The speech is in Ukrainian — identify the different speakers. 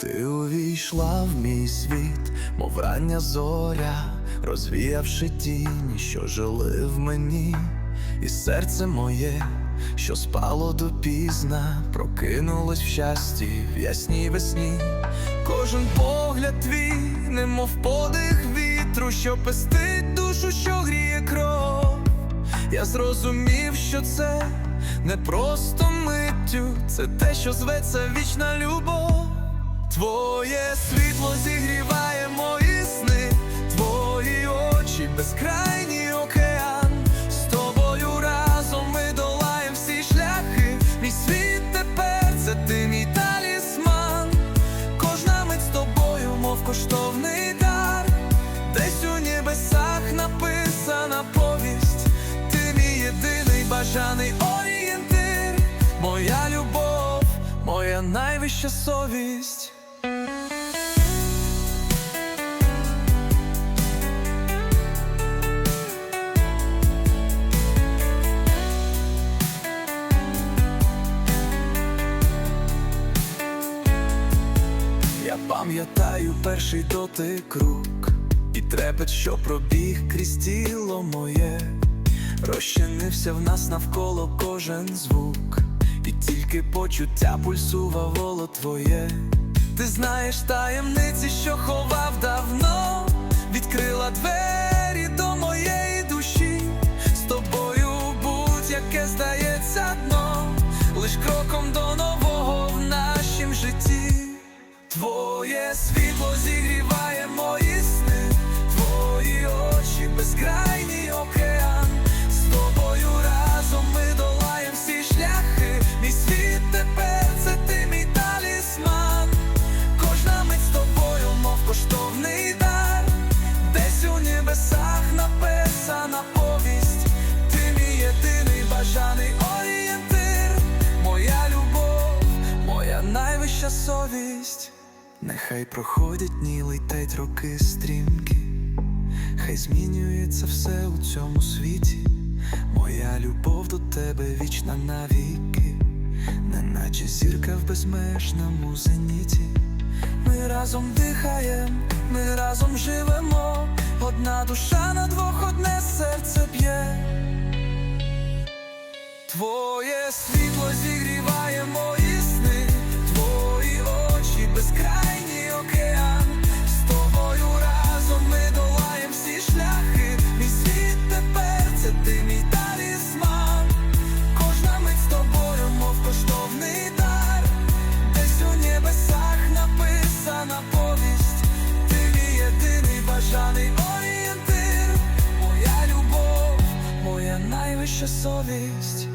Speaker 1: Ти увійшла в мій світ, мов рання зоря, розвіявши тіні, що жили в мені, і серце моє, що спало допізна, прокинулось в щасті в ясній весні. Кожен погляд твій, немов подих вітру, що пестить душу, що гріє кров. Я зрозумів, що це не просто миттю, це те, що зветься вічна любов. Твоє світло зігріває мої сни, твої очі безкрайній океан. З тобою разом ми долаєм всі шляхи. Мій світ тепер це ти мій талісман. Кожна мить з тобою, мов коштовний дар. Десь у небесах написана повість. Ти мій єдиний бажаний орієнтир, моя любов, моя найвища совість. Пам'ятаю перший дотик рук і трепет, що пробіг крізь тіло моє, розчинився в нас навколо кожен звук, і тільки почуття пульсувало твоє. Ти знаєш таємниці, що ховав давно, відкрила двері до моєї душі, з тобою будь-яке здається дно, лиш кроком до нового в нашім житті. Твоє світло зігріває мої сни, твої очі безкрайній океан. З тобою разом ми долаєм всі шляхи. Мій світ тепер це ти мій талісман. Кожна мить з тобою, мов коштовний дар. Десь у небесах написана повість. Ти мій єдиний бажаний орієнтир, моя любов, моя найвища совість. Нехай проходять дні, летять роки стрімкі, хай змінюється все у цьому світі. Моя любов до тебе вічна навіки, неначе зірка в безмежному зеніті. Ми разом дихаєм, ми разом живемо, одна душа на двох, одне серце б'є. Твоє світло зігріває найвища совість.